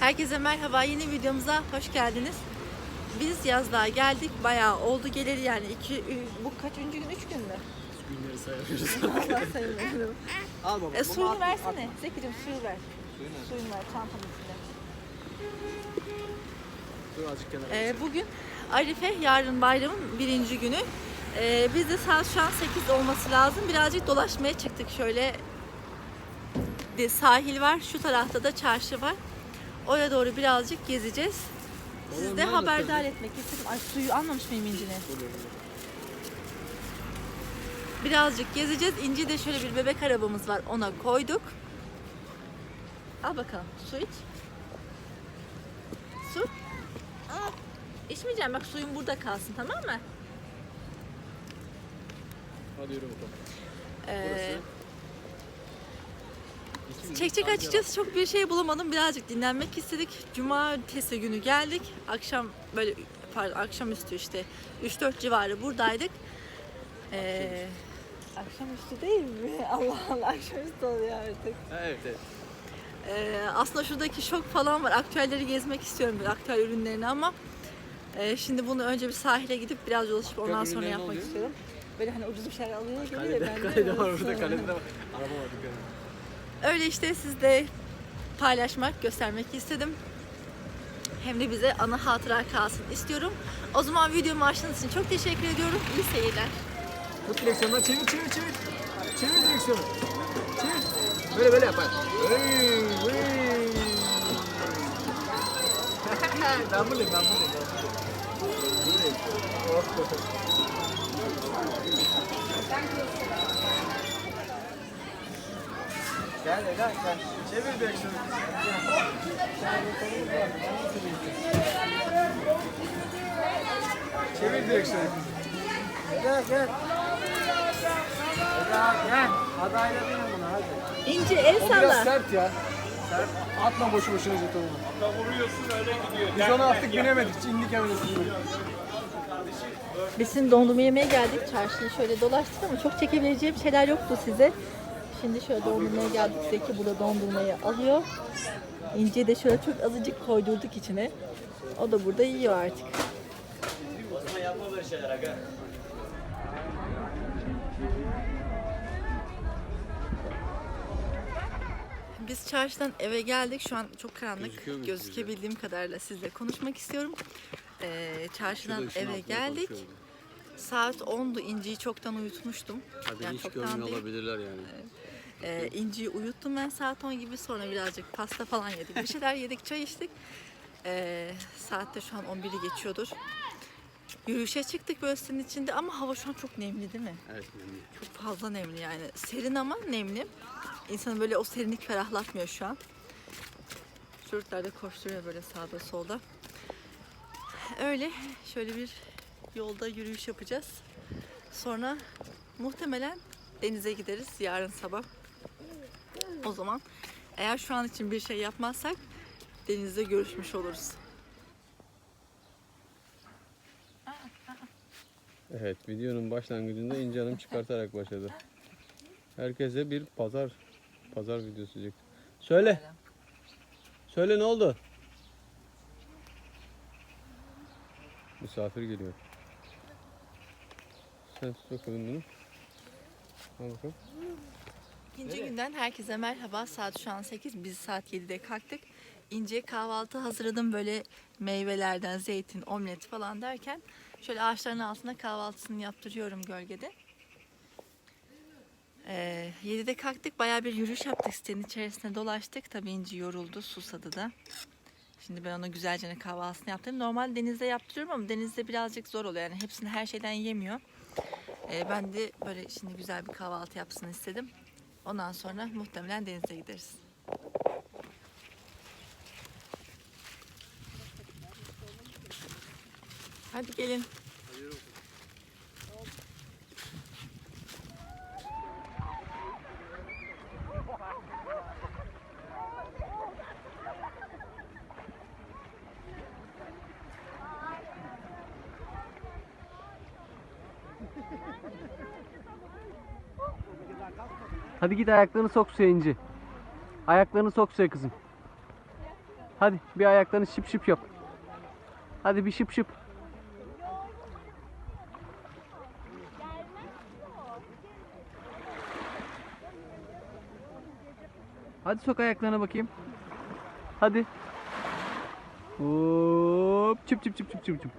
Herkese merhaba. Yeni videomuza hoş geldiniz. Biz yazlığa geldik. Bayağı oldu geleli yani. iki, bu kaçıncı gün? Üç gün mü? Günleri sayıyoruz. Allah sayılmıyorum. Al baba. E, suyunu versene. Zeki'cim suyu ver. Suyunu ver çantanın içinde. Dur azıcık kenara. Ee, bugün Arife, yarın bayramın birinci günü. Ee, biz de saat şu an 8 olması lazım. Birazcık dolaşmaya çıktık şöyle. Bir sahil var, şu tarafta da çarşı var. Oraya doğru birazcık gezeceğiz. Siz Oğlum de haberdar etmek istedim. Ay suyu almamış mıyım incini? Birazcık gezeceğiz. İnci de şöyle bir bebek arabamız var. Ona koyduk. Al bakalım. Su iç. Su. İçmeyeceğim. Bak suyun burada kalsın tamam mı? Hadi yürü bakalım. Ee, İki tam açacağız. Çok bir şey bulamadım. Birazcık dinlenmek istedik. Cumartesi günü geldik. Akşam böyle pardon akşamüstü işte 3-4 civarı buradaydık. Ee, akşamüstü değil mi? Allah Allah akşamüstü oluyor artık. Evet evet. Ee, aslında şuradaki şok falan var. Aktüelleri gezmek istiyorum böyle aktüel ürünlerini ama e, şimdi bunu önce bir sahile gidip biraz dolaşıp ondan Aktüel sonra ne yapmak oluyor? istiyorum. Böyle hani ucuz bir şeyler alıyor de Kalede, ben de kalede var burada kalede de var. Araba var edin. Öyle işte sizde paylaşmak, göstermek istedim. Hem de bize ana hatıra kalsın istiyorum. O zaman videomu açtığınız için çok teşekkür ediyorum. İyi seyirler. Tut direksiyondan çevir çevir çevir. Çevir direksiyonu. Çevir. Böyle böyle yapar. Hey, hey. ben buradayım ben buradayım. Buradayım. Gel gel gel. Çevir direksiyonu. Çevir direksiyonu. Gel gel. Gel gel. Hadi ayrılayım bunu hadi. İnci el O biraz salla. sert ya. Sert. Atma boşu boşuna jetonu. Atla vuruyorsun öyle gidiyor. Biz onu attık binemedik. İndik hemen üstüne. Biz şimdi dondurma yemeye geldik. Çarşıyı şöyle dolaştık ama çok çekebileceğim şeyler yoktu size. Şimdi şöyle dondurmaya geldik. Zeki burada dondurmayı alıyor. İnci'yi de şöyle çok azıcık koydurduk içine. O da burada yiyor artık. Biz çarşıdan eve geldik. Şu an çok karanlık. Gözüküyor muyuz Gözükebildiğim kadarıyla sizle konuşmak istiyorum. Ee, çarşıdan eve geldik. Saat 10'du. İnci'yi çoktan uyutmuştum. Hadi hiç görmüyor olabilirler yani. Ee, İnci'yi uyuttum ben saat 10 gibi. Sonra birazcık pasta falan yedik. Bir şeyler yedik, çay içtik. Ee, saat de şu an 11'i geçiyordur. Yürüyüşe çıktık böyle sitenin içinde ama hava şu an çok nemli değil mi? Evet. yani. Çok fazla nemli yani. Serin ama nemli. İnsanı böyle o serinlik ferahlatmıyor şu an. Çocuklar koşturuyor böyle sağda solda. Öyle şöyle bir yolda yürüyüş yapacağız. Sonra muhtemelen denize gideriz yarın sabah. O zaman eğer şu an için bir şey yapmazsak denizde görüşmüş oluruz. Evet, videonun başlangıcında İnci Hanım çıkartarak başladı. Herkese bir pazar pazar videosu çekti. Söyle. Söyle ne oldu? Misafir geliyor. Sen tut bakalım bunu. Al bakalım. İkinci günden herkese merhaba. Saat şu an 8. Biz saat 7'de kalktık. İnce kahvaltı hazırladım böyle meyvelerden zeytin, omlet falan derken şöyle ağaçların altında kahvaltısını yaptırıyorum gölgede. Ee, 7'de kalktık. Bayağı bir yürüyüş yaptık. Sitenin içerisinde dolaştık. Tabii İnci yoruldu, susadı da. Şimdi ben ona güzelce kahvaltısını yaptım. Normal denizde yaptırıyorum ama denizde birazcık zor oluyor. Yani hepsini her şeyden yemiyor. Ee, ben de böyle şimdi güzel bir kahvaltı yapsın istedim. Ondan sonra muhtemelen denize gideriz. Hadi gelin. Hadi git ayaklarını sok suya inci. Ayaklarını sok suya kızım. Hadi bir ayaklarını şıp şıp yap. Hadi bir şıp şıp. Hadi sok ayaklarına bakayım. Hadi. Hop çıp çıp çıp çıp çıp çıp.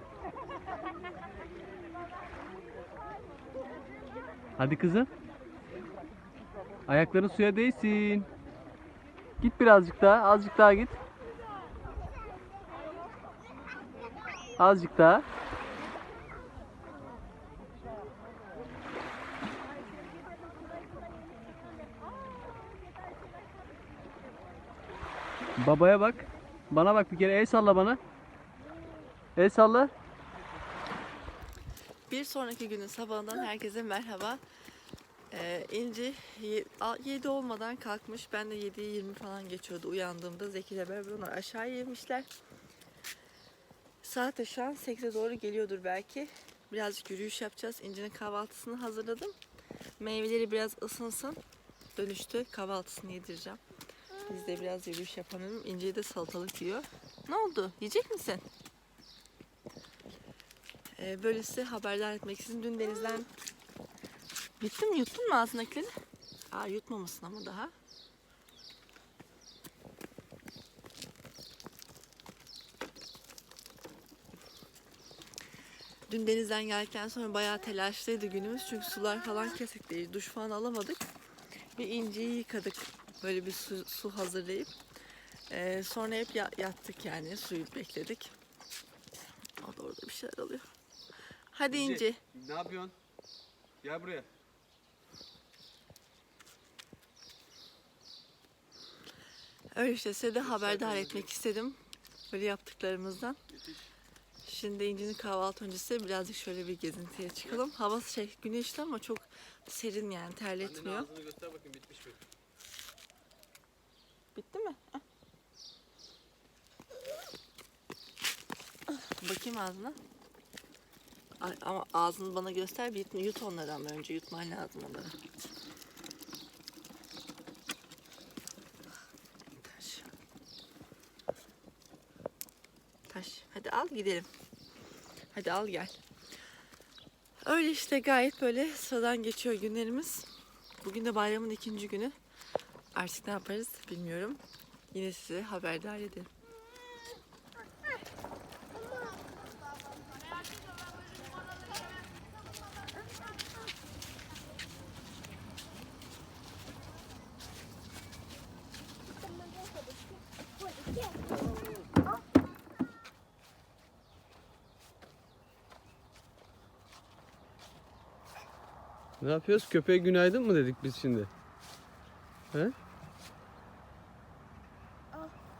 Hadi kızım. Ayakların suya değsin. Git birazcık daha, azıcık daha git. Azıcık daha. Babaya bak. Bana bak bir kere el salla bana. El salla. Bir sonraki günün sabahından herkese merhaba. Ee, İnci 7 olmadan kalkmış. Ben de 7'yi 20 falan geçiyordu uyandığımda. Zeki ile beraber onlar aşağı yemişler. Saat de şu an 8'e doğru geliyordur belki. Birazcık yürüyüş yapacağız. İnci'nin kahvaltısını hazırladım. Meyveleri biraz ısınsın. Dönüşte kahvaltısını yedireceğim. Biz de biraz yürüyüş yapalım. İnci de salatalık yiyor. Ne oldu? Yiyecek misin? Ee, böyle size haberdar etmek için dün denizden Bittin mi? Yuttun mu ağzındakileri? Aa yutmamışsın ama daha. Dün denizden gelirken sonra bayağı telaşlıydı günümüz. Çünkü sular falan kesik değil. Duş falan alamadık. Bir inciyi yıkadık. Böyle bir su, su hazırlayıp. Ee, sonra hep ya- yattık yani. Suyu bekledik. O da orada bir şeyler alıyor. Hadi İnci. Ne yapıyorsun? Gel buraya. Öyle işte size de haberdar etmek istedim. Böyle yaptıklarımızdan. Şimdi İnci'nin kahvaltı öncesi birazcık şöyle bir gezintiye çıkalım. Hava şey güneşli ama çok serin yani terletmiyor. Ağzını göster bakayım bitmiş mi? Bitti mi? Ah. Bakayım ağzına. Ay, ama ağzını bana göster bir yut, ama önce yutman lazım onları. Hadi al gidelim. Hadi al gel. Öyle işte gayet böyle sıradan geçiyor günlerimiz. Bugün de bayramın ikinci günü. Artık ne yaparız bilmiyorum. Yine size haberdar ederim. Ne yapıyoruz? Köpeğe günaydın mı dedik biz şimdi? He?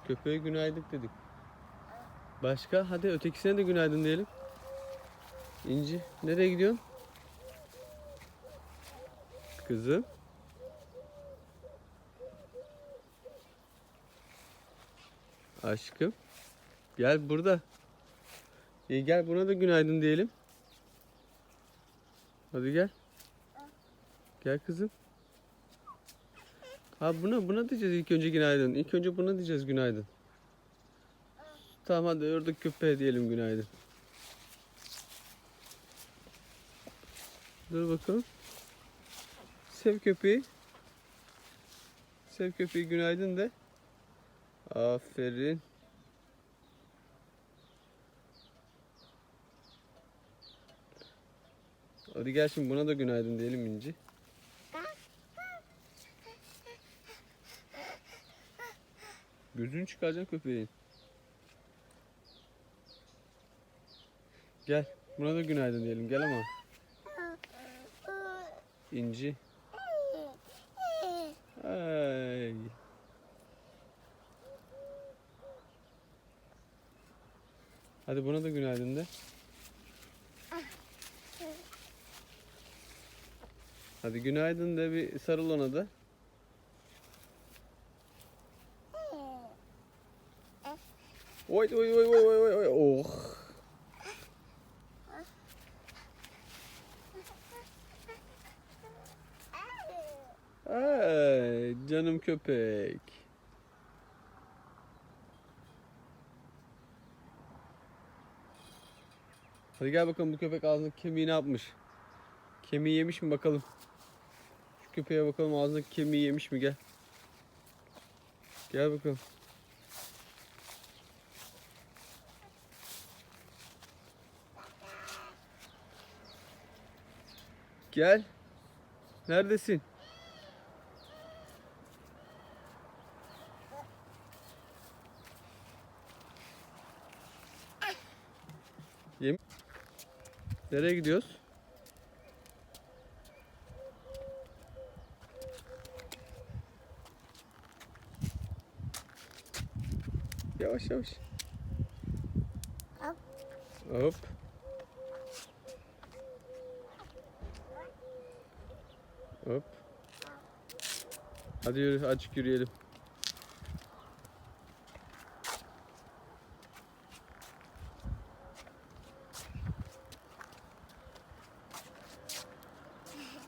Köpeğe günaydın dedik. Başka? Hadi ötekisine de günaydın diyelim. İnci, nereye gidiyorsun? Kızım. Aşkım. Gel burada. İyi gel buna da günaydın diyelim. Hadi gel. Gel kızım. Ha buna buna diyeceğiz ilk önce günaydın. İlk önce buna diyeceğiz günaydın. Tamam hadi orada köpeğe diyelim günaydın. Dur bakalım. Sev köpeği. Sev köpeği günaydın de. Aferin. Hadi gel şimdi buna da günaydın diyelim İnci. Gözünü çıkaracaksın köpeğin. Gel. Buna da günaydın diyelim. Gel ama. İnci. Ay. Hadi buna da günaydın de. Hadi günaydın de bir sarıl ona da. Oy oy oy oy oy oy. Oh. Ay, canım köpek. Hadi gel bakalım bu köpek ağzındaki kemiği ne yapmış? Kemiği yemiş mi bakalım? Şu köpeğe bakalım ağzındaki kemiği yemiş mi gel. Gel bakalım. Gel. Neredesin? Yem Nereye gidiyoruz? Yavaş yavaş. Hop. Hop. Hadi yürü, açık yürüyelim.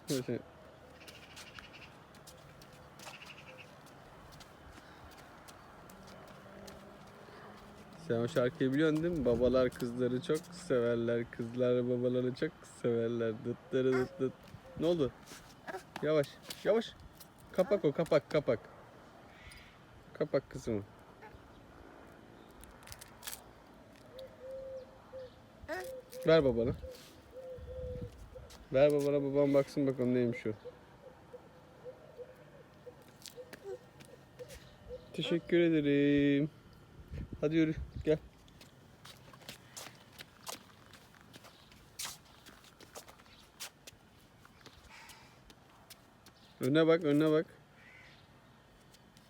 Sen o şarkıyı biliyorsun değil mi? Babalar kızları çok severler, kızlar babaları çok severler. Dıtları dıt dıt. Ne oldu? Yavaş, yavaş. Kapak o, kapak, kapak. Kapak kızımı. Ver babana. Ver babana, babam baksın bakalım neymiş o. Teşekkür ederim. Hadi yürü, gel. Önüne bak, önüne bak.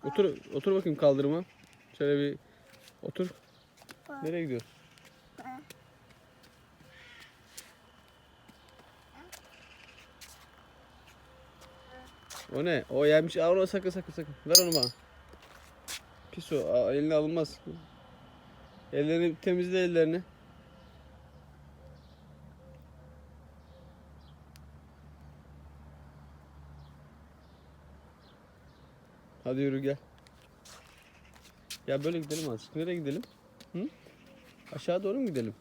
Otur, otur bakayım kaldırıma. Şöyle bir otur. Nereye gidiyorsun? O ne? O yemiş. Aa, onu sakın sakın sakın. Ver onu bana. Pis o. Aa, eline alınmaz. Ellerini temizle ellerini. Hadi yürü gel. Gel böyle gidelim azıcık. Nereye gidelim? Hı? Aşağı doğru mu gidelim?